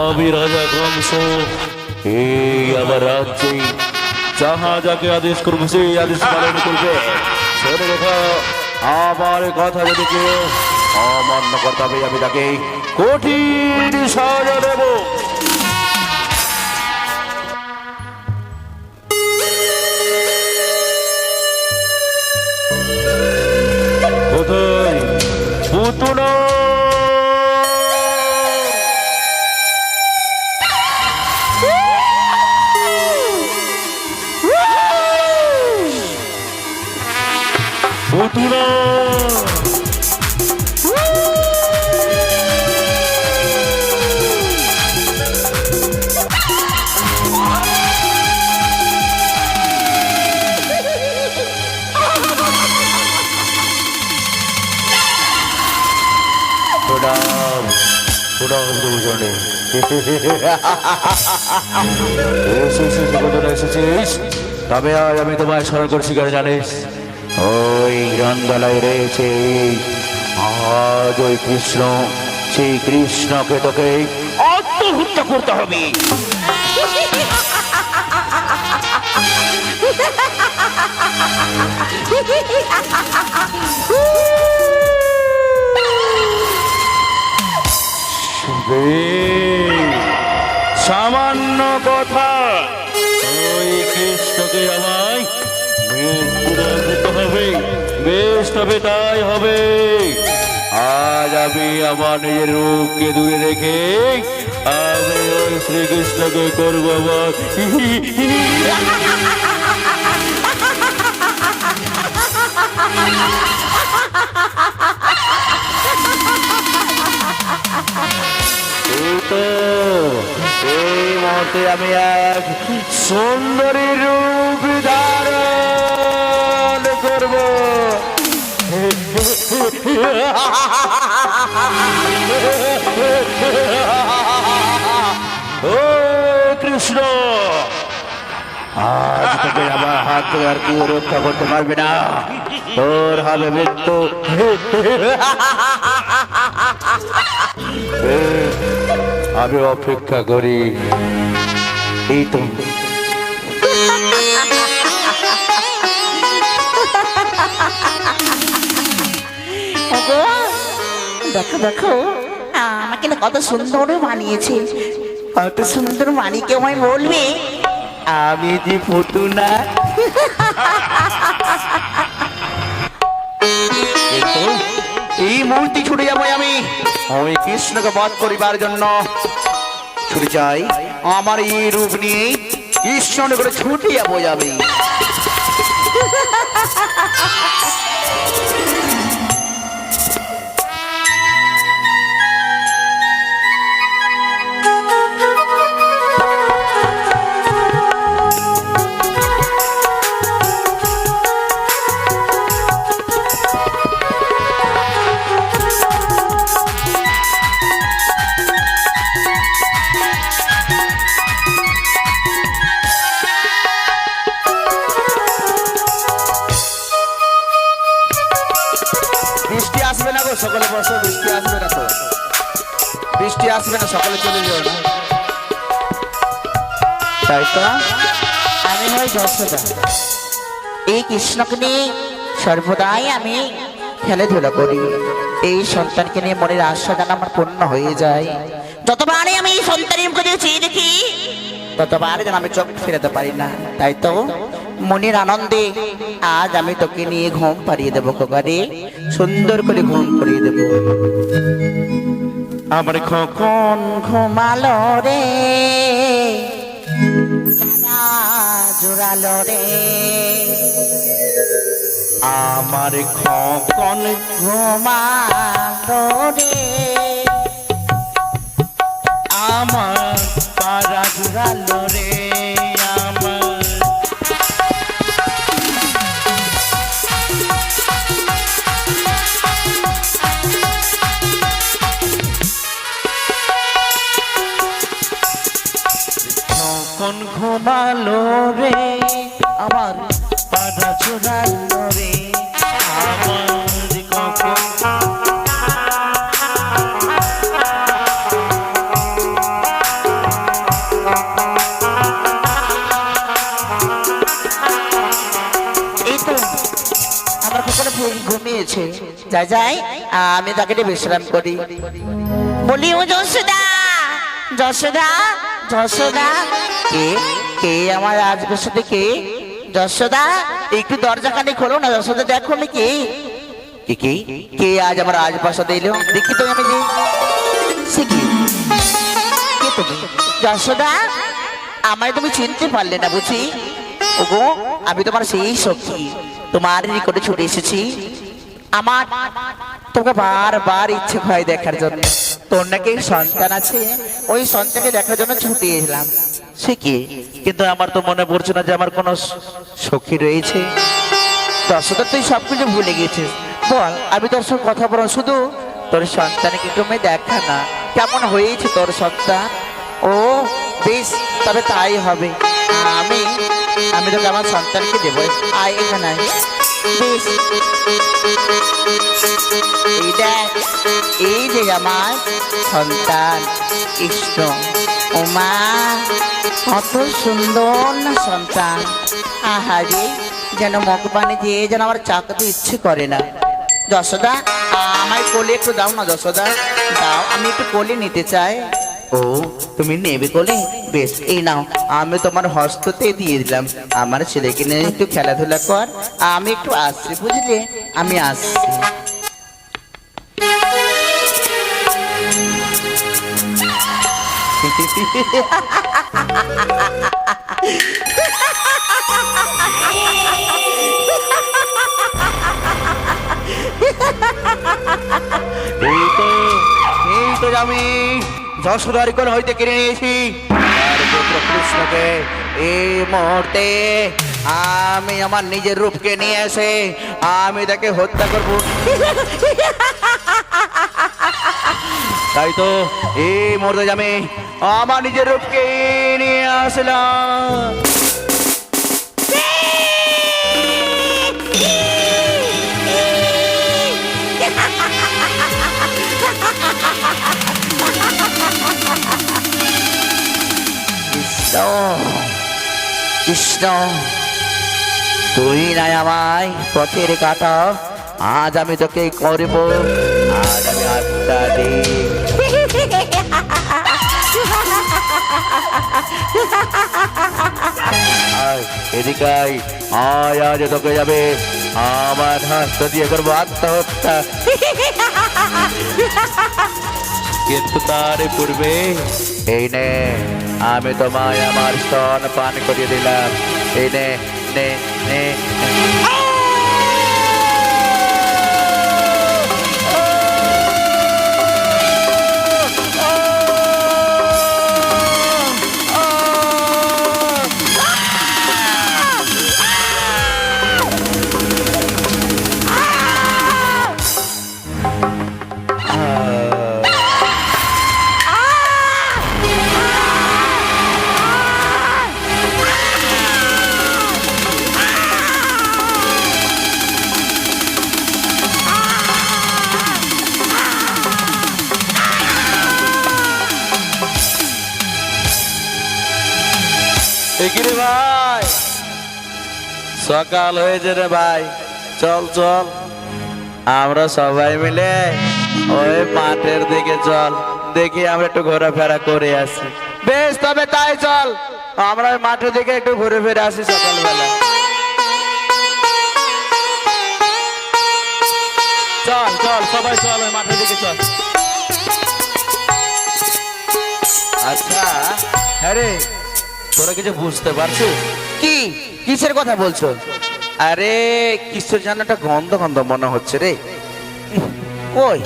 আমি রাজা কংস এই আমার যাহা যাকে আদেশ করব সেই আদেশ পালন করবে। শোনো রেখা আমার কথা যদি কেউ অমান্য আমি তাকে সাজা দেবো। কোথায় পুতুনা দুজনে এসেছিস কতটা এসেছিস? তবে আজ আমি তোমায় স্মরণ করছি কেন জানিস? ওই রঙ্গালায় রয়েছে আজ ওই কৃষ্ণ। সেই কৃষ্ণকে তোকে আত্মহত্যা করতে হবে। বেশ, সামান্য কথা। ওই কৃষ্ণকে আমায় হবে বেশ তবে তাই হবে। আজ আমি আমার নিজের রূপকে দূরে রেখে আমি ওই শ্রীকৃষ্ণকে করব আমার এই মতে আমি এক সুন্দরী রূপ ধারণ করব। ও কৃষ্ণ আজ তোকে আমার হাত আর কেউ রক্ষা করতে পারবে না। তোর হবে মৃত্যু। আমি অপেক্ষা করি। এই তো। দেখো দেখো আমাকে না কত সুন্দর বানিয়েছে কত সুন্দর মানিকে আমায় বলবে। আমি যে ফতুনা এই মূর্তি ছুটে যাব আমি। ওই কৃষ্ণকে বধ করিবার জন্য। ছুটে যাই। আমার এই রূপ নিয়ে কৃষ্ণ করে ছুটে যাব যাবে। সকলে বসো, বৃষ্টি আসবে না তো। বৃষ্টি আসবে না, সকলে চলে যাও না। তাই তো? আমি হই যশোদা। এই কৃষ্ণকে নিয়ে সর্বদাই আমি খেলাধুলা করি। এই সন্তানকে নিয়ে মনের আশা আমার পূর্ণ হয়ে যায়। যতবারই আমি এই সন্তানের মুখে চেয়ে দেখি, ততবারই যেন আমি চোখ ফেরাতে পারি না। তাই তো? মনের আনন্দে আজ আমি তোকে নিয়ে ঘুম পাড়িয়ে দেবো কোকারে সুন্দর করে ঘুম পাড়িয়ে দেবো। আমার খোকন ঘুমালো রে। জোড়ালো রে। আমার খোকন ঘুমালো রে। আমার পাড়া জুড়ালো রে। কখন ঘুমালো রে? আমার পাড়া চুরালো রে। আমার যাই আমি তাকে বিশ্রাম করি। বলি ও যশোদা যশোদা যশোদা, কে? কে আমার আজকের সাথে কে? যশোদা, একটু দরজাখানি খোলো না যশোদা, দেখো আমি কে। কে কে? কে আজ আমার রাজপ্রাসাদে এলো? দেখি তো আমি কি। যশোদা, আমায় তুমি চিনতে পারলে না বুঝি? ওগো, আমি তোমার সেই সখী। তোমার নিকটে ছুটে এসেছি। আমার তোকে বারবার ইচ্ছে হয় দেখার জন্য। তোর নাকি সন্তান আছে? ওই সন্তানকে দেখার জন্য ছুটে এলাম। সে কি? কিন্তু আমার তো মনে পড়ছে না যে আমার কোনো সখী রয়েছে। দর্শক, তুই সবকিছু ভুলে গেছিস। বল, আমি তোর সঙ্গে কথা বলব, শুধু তোর সন্তানকে মেয়ে দেখা না। কেমন হয়েছে তোর সন্তান? ও, বেশ, তবে তাই হবে। আমি আমি তোকে আমার সন্তানকে দেবো। আয় এখানে এই যে আমার সন্তান কৃষ্ণ ওমা কত সুন্দর না সন্তান। আহারে, যেন মগবানে দিয়ে যেন আমার চাকাতে ইচ্ছে করে না। যশোদা, আমায় কোলে একটু দাও না, যশোদা। দাও, আমি একটু কোলে নিতে চাই। ও, তুমি নেবে কোলে বেশ, এই নাও, আমি তোমার হস্ততে দিয়ে দিলাম। আমার ছেলেকে নিয়ে একটু খেলাধুলা কর, আমি একটু আসছি, বুঝলে? আমি আসছি। এই তো এই তো আমি যশোদার কোন হইতে কিনে নিয়েছি। আর কৃষ্ণকে এই মুহূর্তে আমি আমার নিজের রূপকে নিয়ে এসে আমি তাকে হত্যা করব। তাই তো এই মুহূর্তে আমি আমার নিজের রূপকে নিয়ে আসলাম। কৃষ্ণ কৃষ্ণ তুই নাই আমায় পথের কাটা আজ আমি তোকে করব, আজ আমি আত্মা এদিকে আয়, আজ তোকে যাবে, আমার হাত দিয়ে করব আত্মহত্যা। কিন্তু তার পূর্বে এই নে, আমি তোমায় আমার স্তন পান করিয়ে দিলাম। এই নে নে নে। সকাল হয়েছে রে ভাই। চল চল। আমরা সবাই মিলে ওই মাঠের দিকে চল। দেখি আমরা একটু ঘোরাফেরা করে আসি। বেশ, তবে তাই চল। আমরা মাঠের দিকে একটু ঘুরে ফিরে আসি সকালবেলা। চল চল, সবাই চল ওই মাঠের দিকে চল। আচ্ছা হ্যাঁ তোরা কিছু বুঝতে পারছিস? কি? কিসের কথা বলছো? আরে কিসের যেন একটা গন্ধ গন্ধ মনে হচ্ছে রে। কই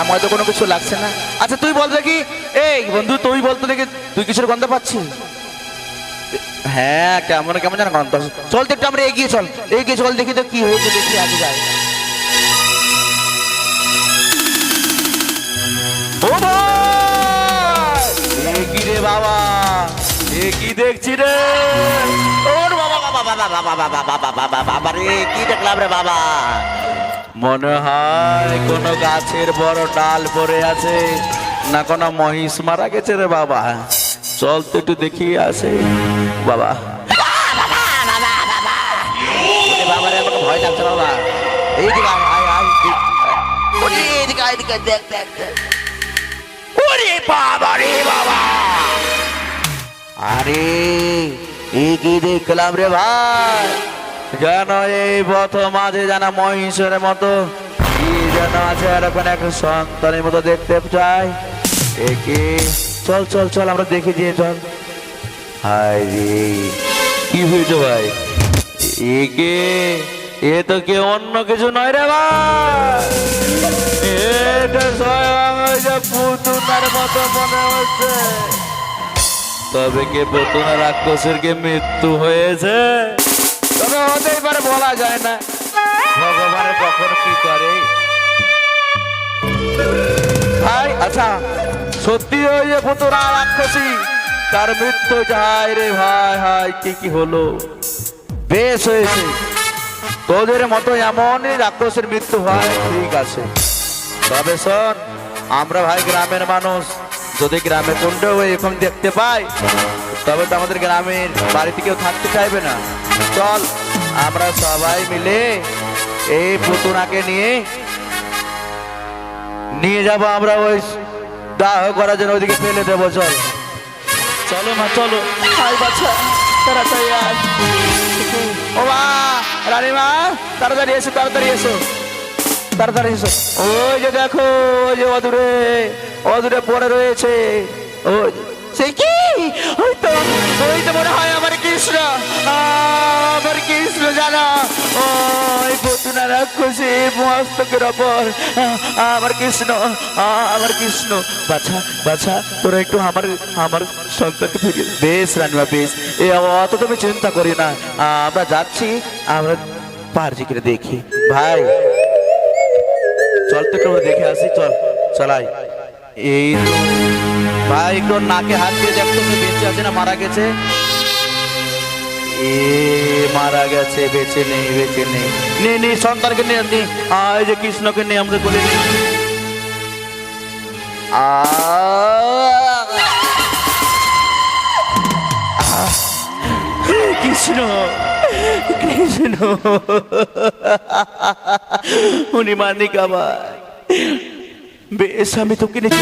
আমার তো কোনো কিছু লাগছে না। আচ্ছা তুই বল দেখি। এই বন্ধু তুই বলতো দেখি তুই কিসের গন্ধ পাচ্ছিস? হ্যাঁ কেমন কেমন যেন গন্ধ। চল তো একটু আমরা এগিয়ে চল। এগিয়ে চল দেখি তো কি হয়েছে দেখি আগে যাই। দেখছি রে ওর বাবা বাবা বাবা বাবা বাবা বাবা বাবা বাবা রে কি দেখলাম রে বাবা মনে হয় কোনো গাছের বড় ডাল পড়ে আছে না কোনো মহিষ মারা গেছে রে বাবা চল তো একটু দেখি আসে বাবা বাবা রে আমাকে ভয় লাগছে বাবা এই দিকে আয় আয় আয় দিকে দেখ দেখ দেখ। ওরে বাবা রে বাবা আরে, এ কি দেখলাম রে ভাই? যেন এই পথ মাঝে যেন মহিষের মতো যেন আছে এরকম এক সন্তানের মতো দেখতে চাই। একে চল চল চল, আমরা দেখে দিয়ে চল। রে, কি হয়েছে ভাই? একে এ তো কে অন্য কিছু নয় রে ভাই। এটা স্বয়ং যে মতো মনে হচ্ছে। তবে কে পুতুনা রাক্ষসের কি মৃত্যু হয়েছে? তবে হতেই পারে, বলা যায় না। ভগবানের কখন কি করে? ভাই আচ্ছা সত্যি ওই যে পুতুনা রাক্ষসী, তার মৃত্যু যায় রে ভাই, হাই, কি কি হলো? বেশ হয়েছে। তোদের মতো এমনই রাক্ষসের মৃত্যু হয়, ঠিক আছে। তবে শোন, আমরা ভাই গ্রামের মানুষ যদি গ্রামে কোনটাও এরকম দেখতে পাই তবে তো আমাদের গ্রামের বাড়িতে কেউ থাকতে চাইবে না। চল আমরা সবাই মিলে এই পুতুনাকে নিয়ে নিয়ে যাব আমরা ওই দাহ করার জন্য ওইদিকে ফেলে দেবো চল। চলো মা চলো। হাই বাচ্চা তাড়াতাড়ি আয়। ও মা রানীমা তাড়াতাড়ি এসো তাড়াতাড়ি এসো। তাড়াতাড়ি এসো। ওই যে দেখো ওই যে অদূরে অদূরে পড়ে রয়েছে। ওই সে কি? ওই তো ওই তো মনে হয় আমার কৃষ্ণ। আমার কৃষ্ণ জানা। ওই মস্তকের আহ, আমার কৃষ্ণ আমার কৃষ্ণ। বাছা বাছা তোরা একটু আমার আমার সন্তানকে ফিরিয়ে বেশ রানিমা বেশ। এ অত তুমি চিন্তা করি না। আমরা যাচ্ছি আমরা করে দেখি। ভাই। চল তো একটু দেখে আসি চল চলাই এই ভাই একটু নাকে হাত দিয়ে দেখতো সে বেঁচে আছে না মারা গেছে? এ মারা গেছে বেঁচে নেই বেঁচে নেই। নে নে সন্তানকে নিয়ে নে। আহ, এই যে কৃষ্ণকে নিয়ে আমাদের বলে! কৃষ্ণ! কৃষ্ণ উনি মানিক আমার বেশ, আমি তোকে নিয়ে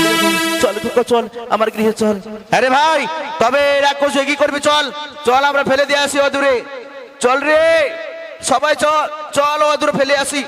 চলে খোকা চল আমার গৃহে চল। আরে ভাই, তবে রাক্ষস কি করবি চল। চল, আমরা ফেলে দিয়ে আসি অদূরে। চল রে। সবাই চল চল অদূরে ফেলে আসি।